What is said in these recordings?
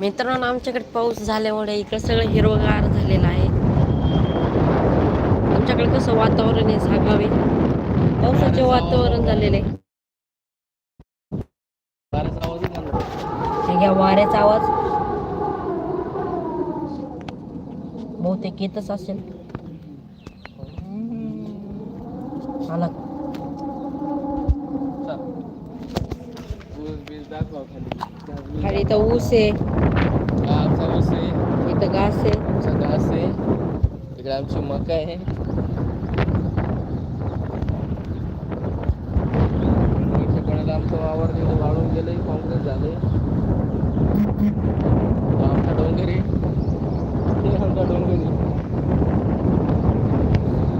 मित्रांनो आमच्याकडे पाऊस झाल्यामुळे इकडे सगळं हिरवगार झालेलं आहे. आमच्याकडे कसं वातावरण आहे सांगावे. पावसाचे वातावरण झालेलं आहे. घ्या वाऱ्याचा आवाज. बहुतेक येतच असेल. आला चल. ऊस बीस दाखवा खाली. इथं ऊस आहे हा आमचा ऊस आहे इथं घास आहे आमचा घास आहे इकडे आमची मका आहे इकडे आमचं वावर तिथे वाळून गेलंय काँग्रेस झालंय आमचा डोंगरी हे आमचा डोंगरी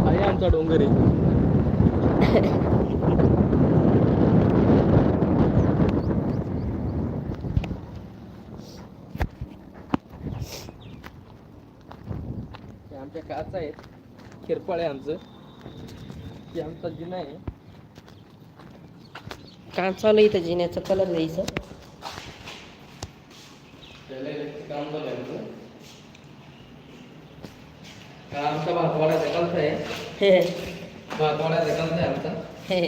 आहे आमचा डोंगरी हे आमच्या काचा खिरपाळ आहे आमचं. हे आमचा जिना आहे. काम चालू आहे इथं जिन्याचा कलर द्यायचं. त्याला इलेक्ट्रिक काम चालू आहे आमचं हा आहे? हे भातवाड्याचा कलता आहे आमचा. हे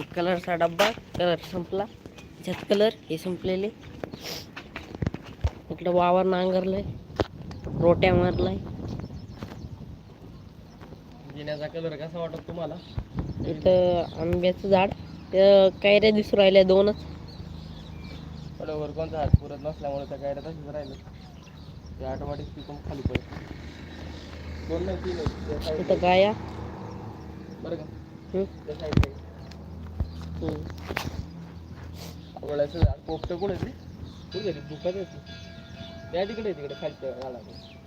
एक कलरचा डब्बा कलर संपला. ह्याच्यात कलर हे संपलेले. इकडं वावर नांगरलंय रोट्या मारलाय. जिन्याचा कलर कसा वाटत तुम्हाला? इथं आंब्याचं झाड त्या कैऱ्या दिसू राहिल्या दोनच. वर कोणता हात पुरत नसल्यामुळे त्या गाड्या तशीच राहिले ते ऑटोमॅटिक पिकून खाली पडत दोन नाही तीन आहेत. त्या side ला. इथं गाया बरं का? हम्म, त्या side ला. हम्म. आवळाचं झाड. पोपटं कुठे ते कुठे घरी दुकान येते त्या तिकडे आहे तिकडे खालच्या झाडाकडे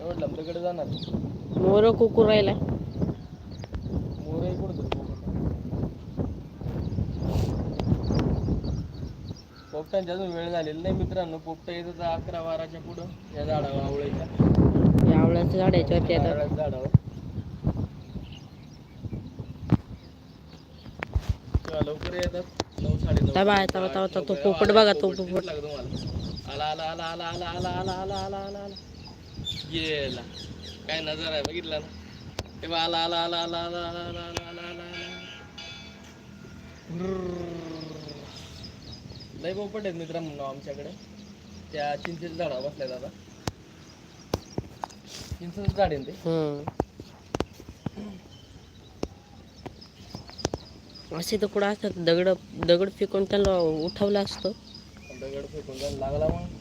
एवढं जाणार. मोर कुकू कुठं तरी पोपट पोपटांची अजून वेळ झालेली नाही मित्रांनो. पोपट येतं तर अकरा बाराच्या पुढं. या झाडावर आवळीच्या हे आवळ्याचं झाड याच्यावरती आता झाडावर लवकर येतात. नऊ साडे नऊ तवा, तो पोपट बघा, तो पोपट. तुम्हाला आला आला आला आला आला आला आला आला आला आला आला. गेला काय नजर आहे बघितला ना तेव्हा आला आला आला आला आला आला आला आला आला आला आला लय पोपट आहेत मित्रांनो आमच्याकडे त्या चिंचेच्या झाडावर बसल्या दादा चिंचेचं झाड आहे ते असे तर कुठं असतात दगड दगड फेकून त्याला उठवला असतो दगड फेकून जायला लागला मग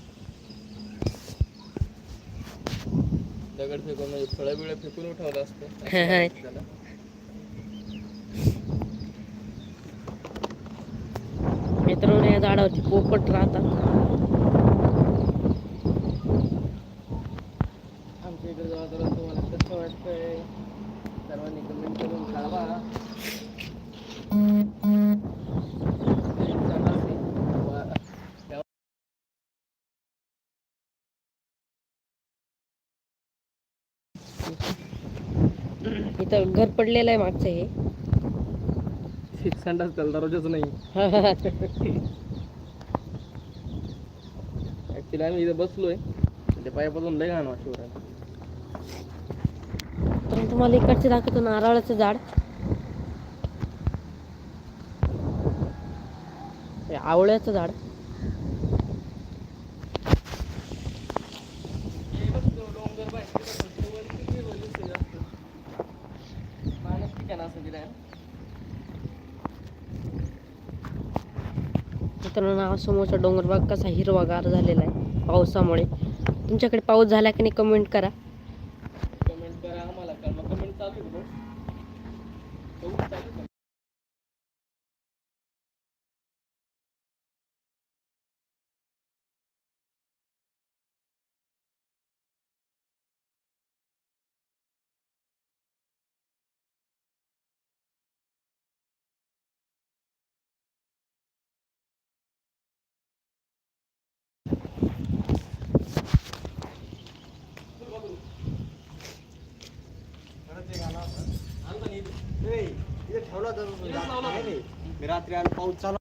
दगड फेकून म्हणजे फळं बिळं फेकून उठवलं असतं. त्याला. मित्रांनो या झाडावरती पोपट राहतात आमच्या इकडे वातावरण तुम्हाला कसं वाटतंय सर्वांनी कमेंट करून कळवा एक सांगा ते. वा- त्या- इथं घर पडलेलं आहे मागचं हे. एक संडास त्याला दरवाजाच नाही. ऍक्च्युली आम्ही इथं बसलोय. ते पायापासून लय घाण वाटतो तर तुम्हाला इकडचे दाखवतो नारळाचं झाड. आवळ्याचं झाड. मित्रांनो समोरचा डोंगर बाग कसा हिरवागार झालेला आहे पावसामुळे. तुमच्याकडे पाऊस झाला की नाही कमेंट करा कमेंट करा आम्हाला कारण कमेंट चालू आहे बघ. पाऊस चालू आहे का? ठेवला तर मी रात्री आलो पाऊस चालू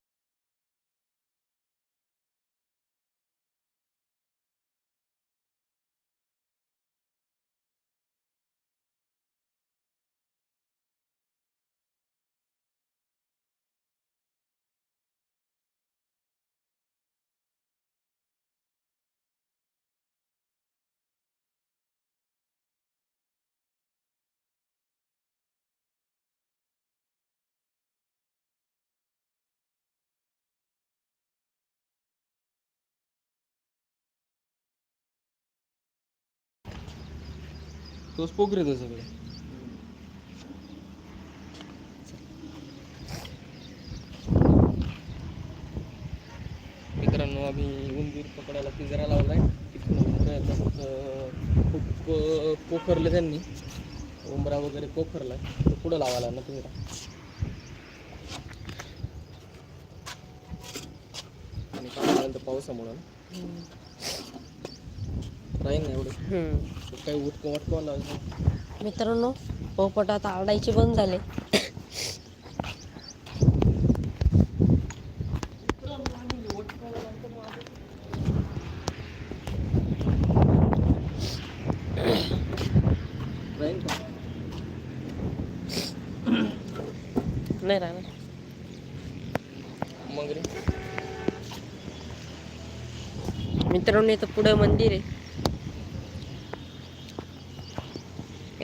तोच पोखरीत सगळे. मित्रांनो आम्ही उंदीर पकडायला पिंजरा लावलाय तिथून खूप पोखरले पोखरलं त्यांनी. उंबरा वगैरे पोखरला तो पुढं लावायला ना पिंजरा आणि पावसानंतर पावसामुळं. राहील ना एवढं. काही उठकं वाटकं लावायचं मित्रांनो पोपट आता आरडायचे बंद झाले. नाही राहणार. मित्रांनो इथं पुढं मंदिर आहे.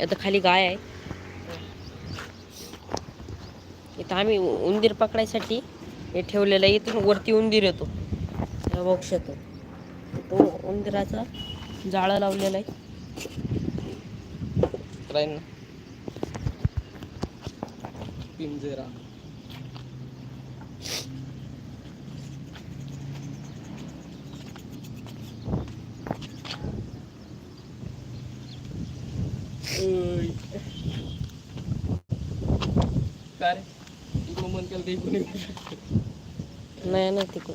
आता खाली गाय आहे. इथं आम्ही उंदीर पकडायसाठी हे ठेवलेलं आहे. इथून वरती उंदीर येतो. या तो उंदीराचा जाळं लावलेला आहे. ना. पिंजरा. इकडून इकडून. नाही ना तिकडं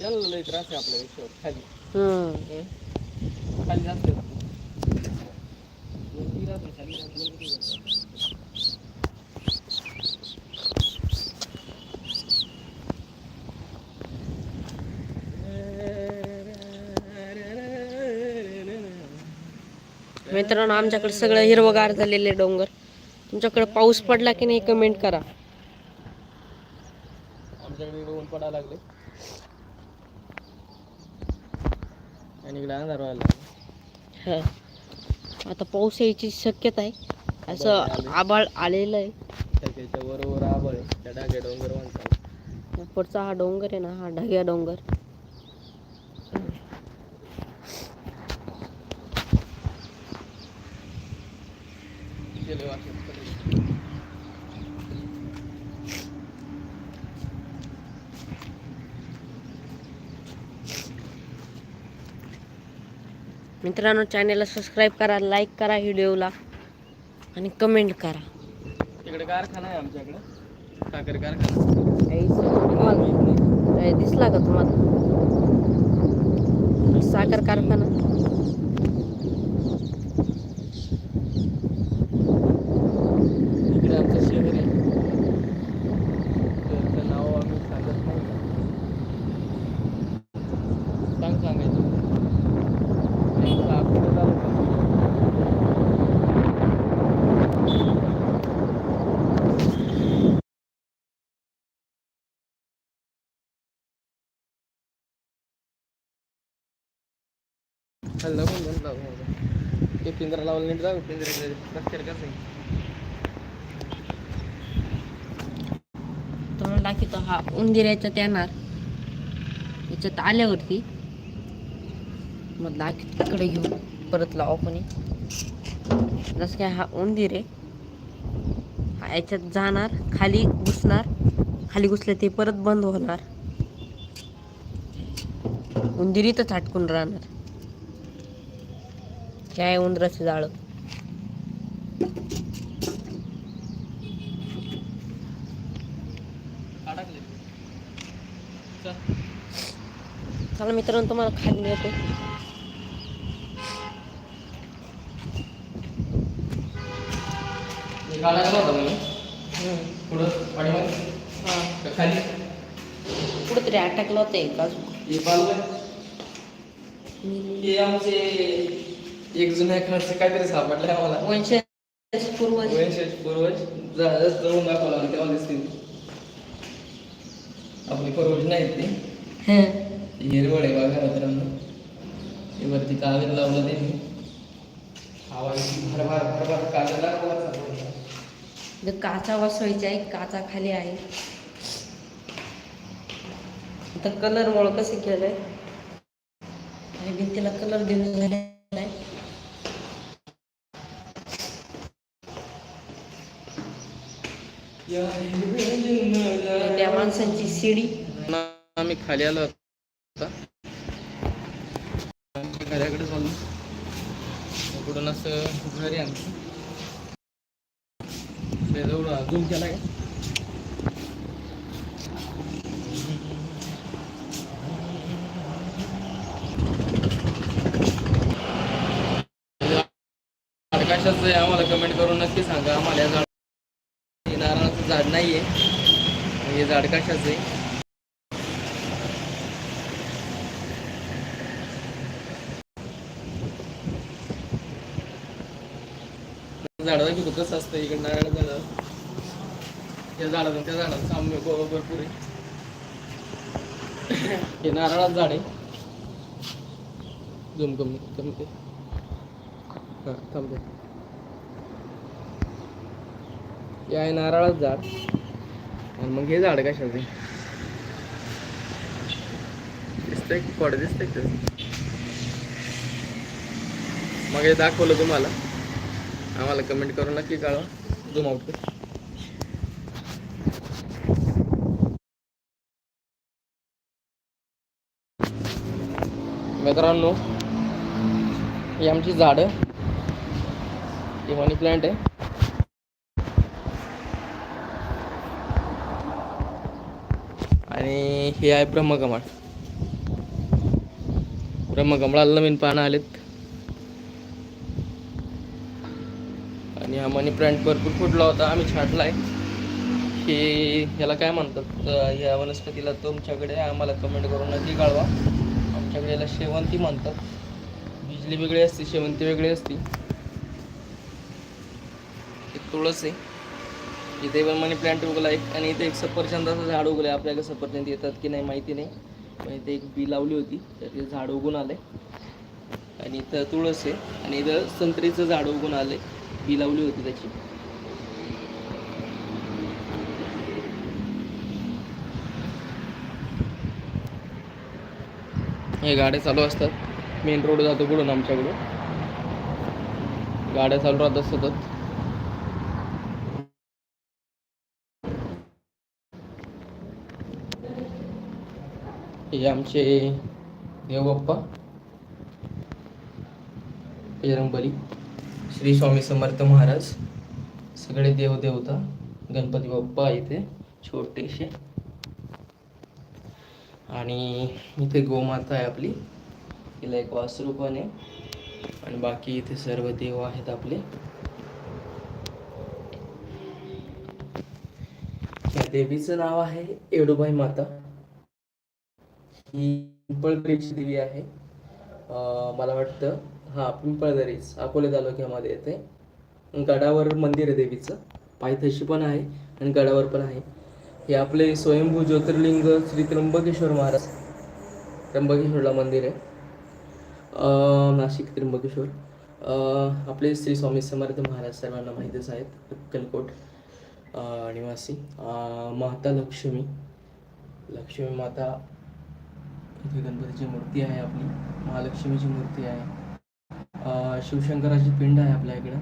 याला लय त्रास आहे आपल्या विषयावर खाली? खाली जास्त आहे. वरती राहतो, खाली राहतो, वरती राहतो. मित्रांनो आमच्याकडे सगळं हिरवगार झालेले डोंगर. तुमच्याकडे पाऊस पडला की नाही कमेंट करा. आमच्याकडे इकडे ऊन पडायला लागले. आणि इकडे अंधार व्हायला लागला. हा. आता पाऊस यायची शक्यता आहे. असं आबाळ आलेलं आहे. बरोबर आबळ आहे. त्या डाग्या डोंगर माणसाला पुढचा हा डोंगर आहे ना हा ढग्या डोंगर गेले वाटत मित्रांनो चॅनेलला सबस्क्राईब करा लाईक करा व्हिडिओला आणि कमेंट करा. तिकडे कारखाना आहे आमच्याकडे. साखर कारखाना. दिसला का तुम्हाला? साखर कारखाना इकडे आमचं शहर आहे त्याचं नाव आम्ही सांगत नाही सांग सांगायचं आमचं अकोला तालुका. हल्ला पण बंद माझा. ते पिंजरा लावलं नीट जाऊ पिंजरा कसं आहे तुम्हाला दाखवतो हा उंदीर याच्यात येणार याच्यात आल्यावरती. मग दाखव तिकडे घेऊ परत लावू कोणी. जसं काय हा उंदीर आहे याच्यात जाणार खाली घुसणार खाली घुसले ते परत बंद होणार. उंदीर अटकून राहणार. काय आहे उंदराचं जाळं? चल मित्रांनो तुम्हाला खाली येतो मी काढायला होता म्हणून? पुढं पाठीमागे का खाली? कुठेतरी अटकलं होतं एक आमचे एक जुन्या एखादचे काहीतरी सापडले आम्हाला. वंश पूर्वज. वंशज पूर्वज. जास्त जवळून दाखवला तेव्हा दिसतील. आपले पूर्वज नाहीत ते. हिरवळ आहे बघा मित्रांनो. हे वरती कागद लावलं त्यांनी. इतकी भरभर भरभर कागद इथं काचा बसवायचा आहे काचा खाली आहे. इथं कलर मुळे कसं केलंय? आणि भिंतीला कलर देऊन झालेला आहे त्या माणसांची शिडी. आम्ही खाली आलो आता घराकडे चाललो इकडून असं घरी आमचं जवळ अजून केला का? आम्हाला कमेंट करून नक्की सांगा. आम्हाला नाही आहे नाहीये. हे झाड कशाचं आहे? झाडाला की कसं असतं इकडे नारळ झाड. या झाडाचं त्या झाडाचं साम्य गोवा भरपूर आहे. हे नारळाचं झाड आहे. झूम कमी कमी ते हां थांबते हे आहे नारळाचं झाड आणि मग हे झाड कशाचं? दिसतंय फळ दिसतंय मग हे दाखवलं तुम्हाला. आम्हाला कमेंट करून नक्की कळवा. झूम आउट कर. मित्रांनो ही आमची झाडं ही मनी प्लांट आहे. आणि हे आहे ब्रह्मकमळ. ब्रह्मकमळाला नवीन पानं आलेत. आणि हा मनी प्लांट भरपूर फुटला होता आम्ही छाटलाय. हे ह्याला काय म्हणतात? या वनस्पतीला तुमच्याकडे आम्हाला कमेंट करून नक्की कळवा. आमच्याकडे याला शेवंती म्हणतात. बिजली वेगळी असते शेवंती वेगळी असते. तुळस आहे. इथे पण मनी प्लांट उगला एक आणि इथे एक सफरचंदाचं झाड उगलं आहे. आपल्याकडे सफरचंद येतात की नाही माहिती नाही. पण इथे एक बी लावली होती तर ते झाड उगून आलंय आणि इथं तुळस आहे आणि इथं संत्रीचं झाड उगून आलंय बी लावली होती त्याची. हे गाड्या चालू असतात. मेन रोड जातो कुठून आमच्याकडून. गाड्या चालू राहतात सतत. हे आमचे देवबाप्पा बजरंगबली श्री स्वामी समर्थ महाराज सगळे देवदेवता गणपती बाप्पा इथे छोटेसे. आणि इथे गोमाता आहे आपली तिला एक वासरू पण आहे. आणि बाकी इथे सर्व देव आहेत आपले. या देवीचं नाव आहे येडूबाई माता. ही पिंपळदरीची देवी आहे. मला वाटतं हा पिंपळदरीच अकोले तालुक्यामध्ये येते. गडावर मंदिर आहे देवीचं. पायथ्याशी पण आहे आणि गडावर पण आहे. हे आपले स्वयंभू ज्योतिर्लिंग श्री त्र्यंबकेश्वर महाराज त्र्यंबकेश्वरला मंदिर आहे. नाशिक त्र्यंबकेश्वर. आपले श्री स्वामी समर्थ महाराज सर्वांना माहितीच आहेत. अक्कलकोट निवासी. माता लक्ष्मी. लक्ष्मी माता इथे गणपतीची मूर्ती आहे आपली महालक्ष्मीची मूर्ती आहे. शिवशंकराची पिंड आहे आपल्या इकडं.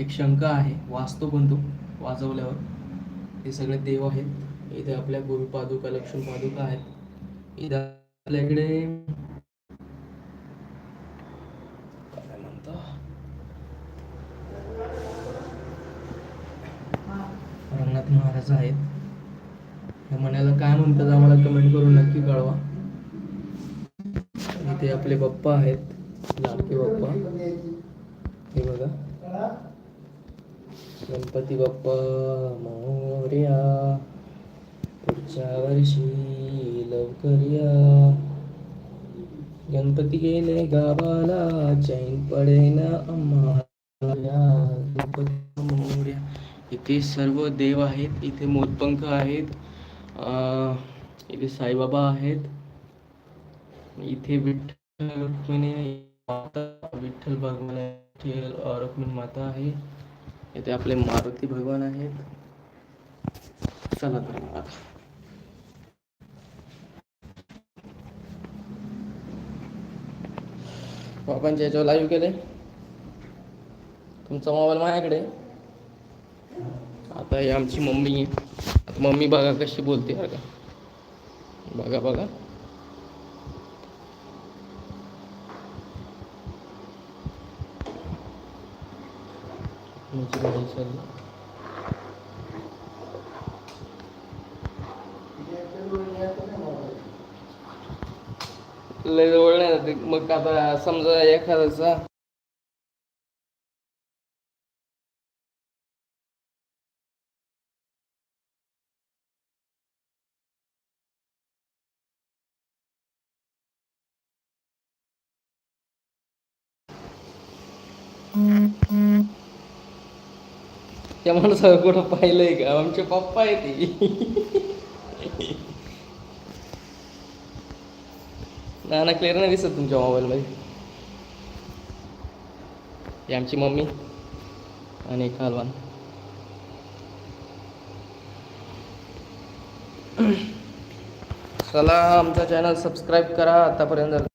एक शंख आहे वाजतो पण तो वाजवल्यावर. हे सगळे देव आहेत. इथे आपल्या गुरु पादुका लक्ष्मी पादुका आहेत. इथे आपल्याकडे काय रंगनाथ महाराज आहेत. हे म्हणायला काय म्हणतात आम्हाला कमेंट करून नक्की कळवा. ते आपले बाप्पा आहेत. लाडके बाप्पा हे बघा. गणपती बाप्पा मोर्या. पुढच्या वर्षी लवकर या. गणपती गेले गावाला चैन पडेना आम्हाला. गणपती मोर्या. इथे सर्व देव आहेत इथे मोदपंख आहेत. इथे साईबाबा आहेत. इथे विठ्ठल रुक्मिणी माता विठ्ठल भगवान विठ्ठल रुक्मिणी माता आहे. इथे आपले मारुती भगवान आहेत. चला तर मग बाबांच्या याच्यावर लाईव्ह केले तुमचा मोबाईल माझ्याकडे आता ही आमची मम्मी आता मम्मी बघा कशी बोलते बरं का बघा बघा. चालली. लय जवळ नाही ना ते मग आता समजा एखाद्याचा त्या माणसाला कुठं पाहिलंय का? आमचे पप्पा आहे ते. ना क्लिअर नाही दिसत तुमच्या मोबाईलमध्ये. आमची मम्मी आणि एक हलवान चला आमचा चॅनल सबस्क्राईब करा. आतापर्यंत जर